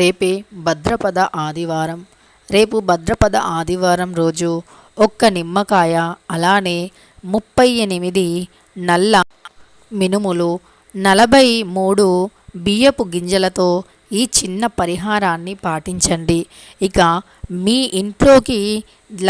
రేపే భద్రపద ఆదివారం. రేపు భద్రపద ఆదివారం రోజు ఒక్క నిమ్మకాయ అలానే ముప్పై ఎనిమిది నల్ల మినుములు నలభై మూడు బియ్యపు గింజలతో ఈ చిన్న పరిహారాన్ని పాటించండి. ఇక మీ ఇంట్లోకి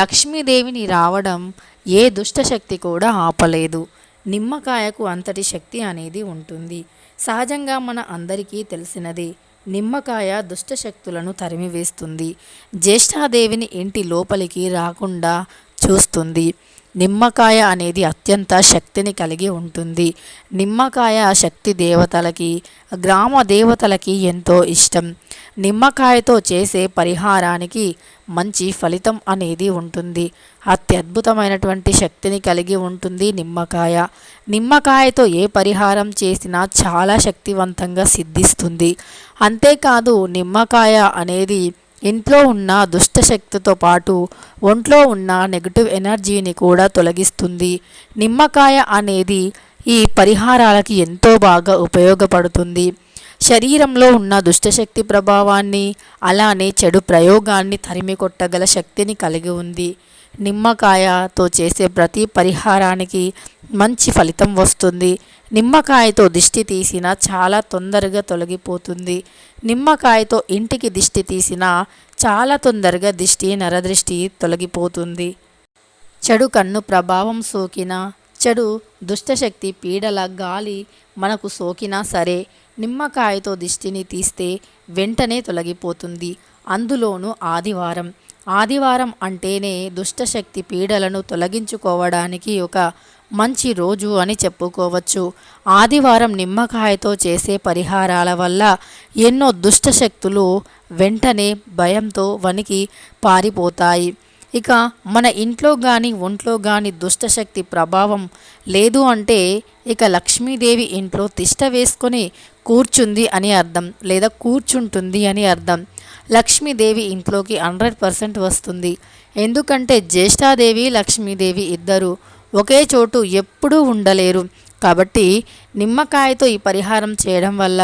లక్ష్మీదేవిని రావడం ఏ దుష్టశక్తి కూడా ఆపలేదు. నిమ్మకాయకు అంతటి శక్తి అనేది ఉంటుంది. సహజంగా మన అందరికీ తెలిసినది. నిమ్మకాయ దుష్టశక్తులను తరిమివేస్తుంది. జ్యేష్ఠాదేవిని ఇంటి లోపలికి రాకుండా చూస్తుంది. నిమ్మకాయ అనేది అత్యంత శక్తిని కలిగి ఉంటుంది. నిమ్మకాయ శక్తి దేవతలకి గ్రామ దేవతలకి ఎంతో ఇష్టం. నిమ్మకాయతో చేసే పరిహారానికి మంచి ఫలితం అనేది ఉంటుంది. అత్యద్భుతమైనటువంటి శక్తిని కలిగి ఉంటుంది నిమ్మకాయ. నిమ్మకాయతో ఏ పరిహారం చేసినా చాలా శక్తివంతంగా సిద్ధిస్తుంది. అంతేకాదు నిమ్మకాయ అనేది ఇంట్లో ఉన్న దుష్టశక్తితో పాటు ఒంట్లో ఉన్న నెగిటివ్ ఎనర్జీని కూడా తొలగిస్తుంది. నిమ్మకాయ అనేది ఈ పరిహారాలకి ఎంతో బాగా ఉపయోగపడుతుంది. శరీరంలో ఉన్న దుష్టశక్తి ప్రభావాన్ని అలానే చెడు ప్రయోగాన్ని తరిమి కొట్టగల శక్తిని కలిగి ఉంది. నిమ్మకాయతో చేసే ప్రతి పరిహారానికి మంచి ఫలితం వస్తుంది. నిమ్మకాయతో దిష్టి తీసినా చాలా తొందరగా తొలగిపోతుంది. నిమ్మకాయతో ఇంటికి దిష్టి తీసినా చాలా తొందరగా దిష్టి నరదృష్టి తొలగిపోతుంది. చెడు కన్ను ప్రభావం సోకిన చెడు దుష్టశక్తి పీడల గాలి మనకు సోకినా సరే నిమ్మకాయతో దిష్టిని తీస్తే వెంటనే తొలగిపోతుంది. అందులోనూ ఆదివారం. ఆదివారం అంటేనే దుష్టశక్తి పీడలను తొలగించుకోవడానికి ఒక మంచి రోజు అని చెప్పుకోవచ్చు. ఆదివారం నిమ్మకాయతో చేసే పరిహారాల వల్ల ఎన్నో దుష్టశక్తులు వెంటనే భయంతో వణికి పారిపోతాయి. ఇక మన ఇంట్లో కానీ ఒంట్లో కానీ దుష్టశక్తి ప్రభావం లేదు అంటే ఇక లక్ష్మీదేవి ఇంట్లో తిష్ట వేసుకొని కూర్చుంది అని అర్థం లేదా కూర్చుంటుంది అని అర్థం. లక్ష్మీదేవి ఇంట్లోకి హండ్రెడ్ పర్సెంట్ వస్తుంది. ఎందుకంటే జ్యేష్ఠాదేవి లక్ష్మీదేవి ఇద్దరు ఒకే చోటు ఎప్పుడూ ఉండలేరు. కాబట్టి నిమ్మకాయతో ఈ పరిహారం చేయడం వల్ల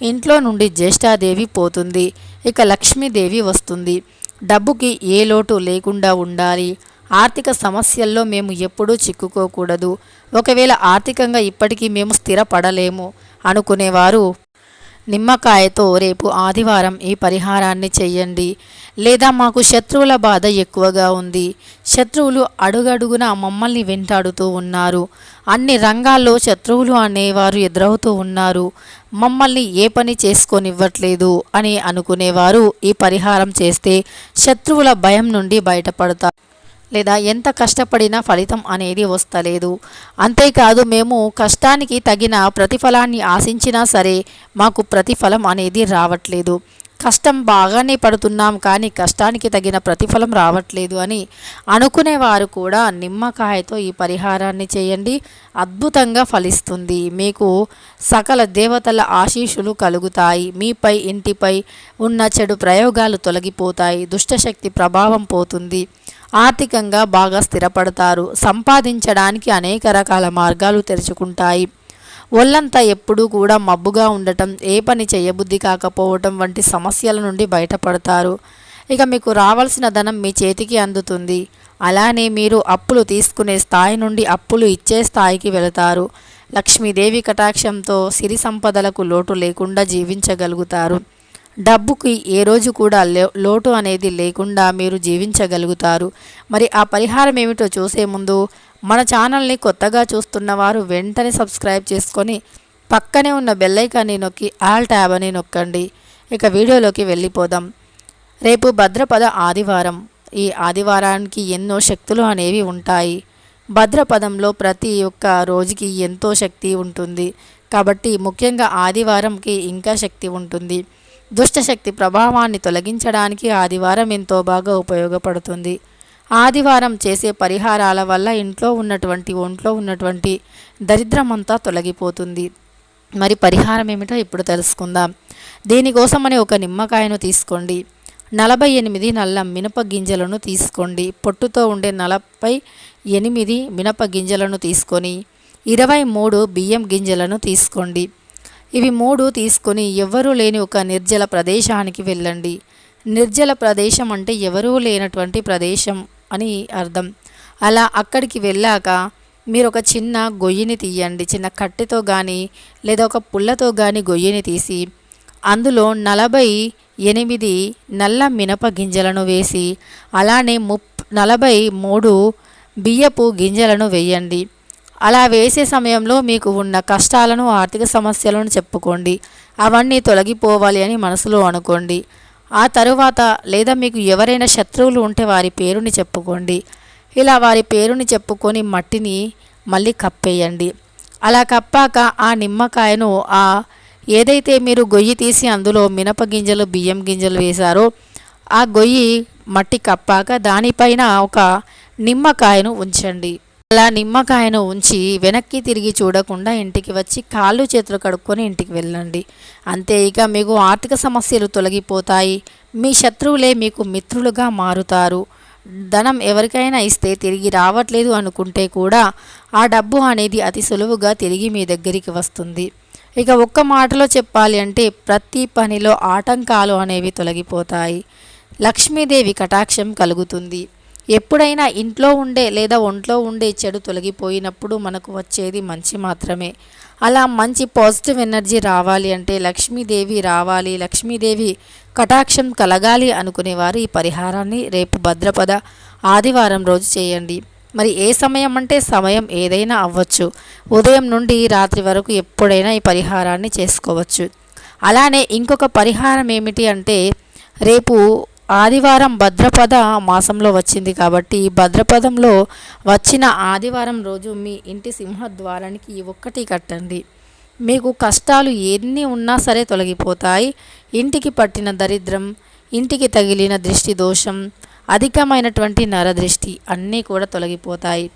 ఇంట్లో నుండి జ్యేష్ఠాదేవి పోతుంది. ఇక లక్ష్మీదేవి వస్తుంది. డబ్బుకి ఏ లోటు లేకుండా ఉండాలి. ఆర్థిక సమస్యల్లో మేము ఎప్పుడూ చిక్కుకోకూడదు. ఒకవేళ ఆర్థికంగా ఇప్పటికీ మేము స్థిరపడలేము అనుకునేవారు. నిమ్మకాయతో రేపు ఆదివారం ఈ పరిహారాన్ని చెయ్యండి లేదా మాకు శత్రువుల బాధ ఎక్కువగా ఉంది. శత్రువులు అడుగడుగున మమ్మల్ని వెంటాడుతూ ఉన్నారు. అన్ని రంగాల్లో శత్రువులు అనేవారు ఎదురవుతూ ఉన్నారు. మమ్మల్ని ఏ పని చేసుకొనివ్వట్లేదు అని అనుకునేవారు ఈ పరిహారం చేస్తే శత్రువుల భయం నుండి బయటపడతారు. లేదా ఎంత కష్టపడినా ఫలితం అనేది వస్తలేదు. అంతేకాదు మేము కష్టానికి తగిన ప్రతిఫలాన్ని ఆశించినా సరే మాకు ప్రతిఫలం అనేది రావట్లేదు. కష్టం బాగానే పడుతున్నాం కానీ కష్టానికి తగిన ప్రతిఫలం రావట్లేదు అని అనుకునేవారు కూడా నిమ్మకాయతో ఈ పరిహారాన్ని చేయండి. అద్భుతంగా ఫలిస్తుంది. మీకు సకల దేవతల ఆశీస్సులు కలుగుతాయి. మీపై ఇంటిపై ఉన్న చెడు ప్రయోగాలు తొలగిపోతాయి. దుష్టశక్తి ప్రభావం పోతుంది. ఆర్థికంగా బాగా స్థిరపడతారు. సంపాదించడానికి అనేక రకాల మార్గాలు తెరుచుకుంటాయి. ఒళ్ళంతా ఎప్పుడూ కూడా మబ్బుగా ఉండటం ఏ పని చేయబుద్ధి కాకపోవటం వంటి సమస్యల నుండి బయటపడతారు. ఇక మీకు రావాల్సిన ధనం మీ చేతికి అందుతుంది. అలానే మీరు అప్పులు తీసుకునే స్థాయి నుండి అప్పులు ఇచ్చే స్థాయికి వెళతారు. లక్ష్మీదేవి కటాక్షంతో సిరి సంపదలకు లోటు లేకుండా జీవించగలుగుతారు. డబ్బుకి ఏ రోజు కూడా లోటు అనేది లేకుండా మీరు జీవించగలుగుతారు. మరి ఆ పరిహారం ఏమిటో చూసే ముందు మన ఛానల్ని కొత్తగా చూస్తున్న వారు వెంటనే సబ్స్క్రైబ్ చేసుకొని పక్కనే ఉన్న బెల్లైకాన్ని నొక్కి ఆల్ ట్యాబ్ అని నొక్కండి. ఇక వీడియోలోకి వెళ్ళిపోదాం. రేపు భద్రపద ఆదివారం. ఈ ఆదివారానికి ఎన్నో శక్తులు అనేవి ఉంటాయి. భద్రపదంలో ప్రతి ఒక్క రోజుకి ఎంతో శక్తి ఉంటుంది. కాబట్టి ముఖ్యంగా ఆదివారంకి ఇంకా శక్తి ఉంటుంది. దుష్టశక్తి ప్రభావాన్ని తొలగించడానికి ఆదివారం ఎంతో బాగా ఉపయోగపడుతుంది. ఆదివారం చేసే పరిహారాల వల్ల ఇంట్లో ఉన్నటువంటి ఒంట్లో ఉన్నటువంటి దరిద్రమంతా తొలగిపోతుంది. మరి పరిహారం ఏమిటో ఇప్పుడు తెలుసుకుందాం. దీనికోసమని ఒక నిమ్మకాయను తీసుకోండి. నలభై ఎనిమిది నల్ల మినప గింజలను తీసుకోండి. పొట్టుతో ఉండే నలభై ఎనిమిది మినప గింజలను తీసుకొని ఇరవై మూడు బియ్యం గింజలను తీసుకోండి. ఇవి మూడు తీసుకొని ఎవ్వరూ లేని ఒక నిర్జల ప్రదేశానికి వెళ్ళండి. నిర్జల ప్రదేశం అంటే ఎవరూ లేనటువంటి ప్రదేశం. అని అర్థం. అలా అక్కడికి వెళ్ళాక మీరు ఒక చిన్న గొయ్యిని తీయండి చిన్న కట్టెతో కానీ లేదా ఒక పుల్లతో కానీ గొయ్యిని తీసి అందులో నలభై ఎనిమిది నల్ల మినప గింజలను వేసి అలానే ముప్ నలభై మూడు బియ్యపు గింజలను వేయండి. అలా వేసే సమయంలో మీకు ఉన్న కష్టాలను ఆర్థిక సమస్యలను చెప్పుకోండి. అవన్నీ తొలగిపోవాలి అని మనసులో అనుకోండి. ఆ తరువాత లేదా మీకు ఎవరైనా శత్రువులు ఉంటే వారి పేరుని చెప్పుకోండి. ఇలా వారి పేరుని చెప్పుకొని మట్టిని మళ్ళీ కప్పేయండి. అలా కప్పాక ఆ నిమ్మకాయను ఆ ఏదైతే మీరు గొయ్యి తీసి అందులో మినప గింజలు బియ్యం గింజలు వేశారో ఆ గొయ్యి మట్టి కప్పాక దానిపైన ఒక నిమ్మకాయను ఉంచండి. అలా నిమ్మకాయను ఉంచి వెనక్కి తిరిగి చూడకుండా ఇంటికి వచ్చి కాళ్ళు చేతులు కడుక్కొని ఇంటికి వెళ్ళండి. అంతే ఇక మీకు ఆర్థిక సమస్యలు తొలగిపోతాయి. మీ శత్రువులే మీకు మిత్రులుగా మారుతారు. ధనం ఎవరికైనా ఇస్తే తిరిగి రావట్లేదు అనుకుంటే కూడా ఆ డబ్బు అనేది అతి సులువుగా తిరిగి మీ దగ్గరికి వస్తుంది. ఇక ఒక్క మాటలో చెప్పాలి అంటే ప్రతి పనిలో ఆటంకాలు అనేవి తొలగిపోతాయి. లక్ష్మీదేవి కటాక్షం కలుగుతుంది. ఎప్పుడైనా ఇంట్లో ఉండే లేదా ఒంట్లో ఉండే చెడు తొలగిపోయినప్పుడు మనకు వచ్చేది మంచి మాత్రమే. అలా మంచి పాజిటివ్ ఎనర్జీ రావాలి అంటే లక్ష్మీదేవి రావాలి లక్ష్మీదేవి కటాక్షం కలగాలి అనుకునేవారు ఈ పరిహారాన్ని రేపు భద్రపద ఆదివారం రోజు చేయండి. మరి ఏ సమయం అంటే సమయం ఏదైనా అవ్వచ్చు. ఉదయం నుండి రాత్రి వరకు ఎప్పుడైనా ఈ పరిహారాన్ని చేసుకోవచ్చు. అలానే ఇంకొక పరిహారం ఏమిటి అంటే రేపు ఆదివారం భద్రపద మాసంలో వచ్చింది కాబట్టి భద్రపదంలో వచ్చిన ఆదివారం రోజు మీ ఇంటి సింహద్వారానికి ఒక్కటి కట్టండి. మీకు కష్టాలు ఎన్ని ఉన్నా సరే తొలగిపోతాయి. ఇంటికి పట్టిన దరిద్రం ఇంటికి తగిలిన దృష్టి దోషం అధికమైనటువంటి నరదృష్టి అన్నీ కూడా తొలగిపోతాయి.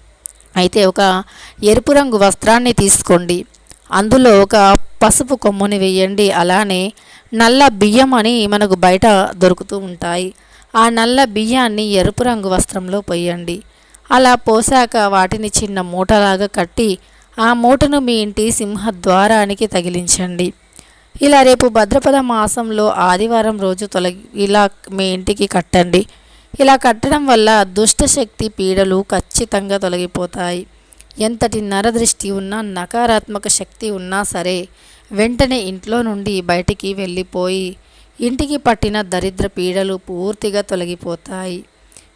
అయితే ఒక ఎరుపు రంగు వస్త్రాన్ని తీసుకోండి. అందులో ఒక పసుపు కొమ్ముని వేయండి. అలానే నల్ల బియ్యం అని మనకు బయట దొరుకుతూ ఉంటాయి. ఆ నల్ల బియ్యాన్ని ఎరుపు రంగు వస్త్రంలో పోయండి అలా పోసాక వాటిని చిన్న మూటలాగా కట్టి ఆ మూటను మీ ఇంటి సింహద్వారానికి తగిలించండి. ఇలా రేపు భద్రపద మాసంలో ఆదివారం రోజు తొలగి ఇలా మీ ఇంటికి కట్టండి. ఇలా కట్టడం వల్ల దుష్టశక్తి పీడలు ఖచ్చితంగా తొలగిపోతాయి. ఎంతటి నరదృష్టి ఉన్నా నకారాత్మక శక్తి ఉన్నా సరే వెంటనే ఇంట్లో నుండి బయటికి వెళ్ళిపోయి ఇంటికి పట్టిన దరిద్ర పీడలు పూర్తిగా తొలగిపోతాయి.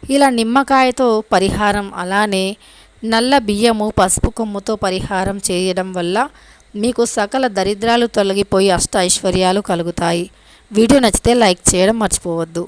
ఇలా నిమ్మకాయతో పరిహారం అలానే నల్ల బియ్యము పసుపు కొమ్ముతో పరిహారం చేయడం వల్ల మీకు సకల దరిద్రాలు తొలగిపోయి అష్ట ఐశ్వర్యాలు కలుగుతాయి. వీడియో నచ్చితే లైక్ చేయడం మర్చిపోవద్దు.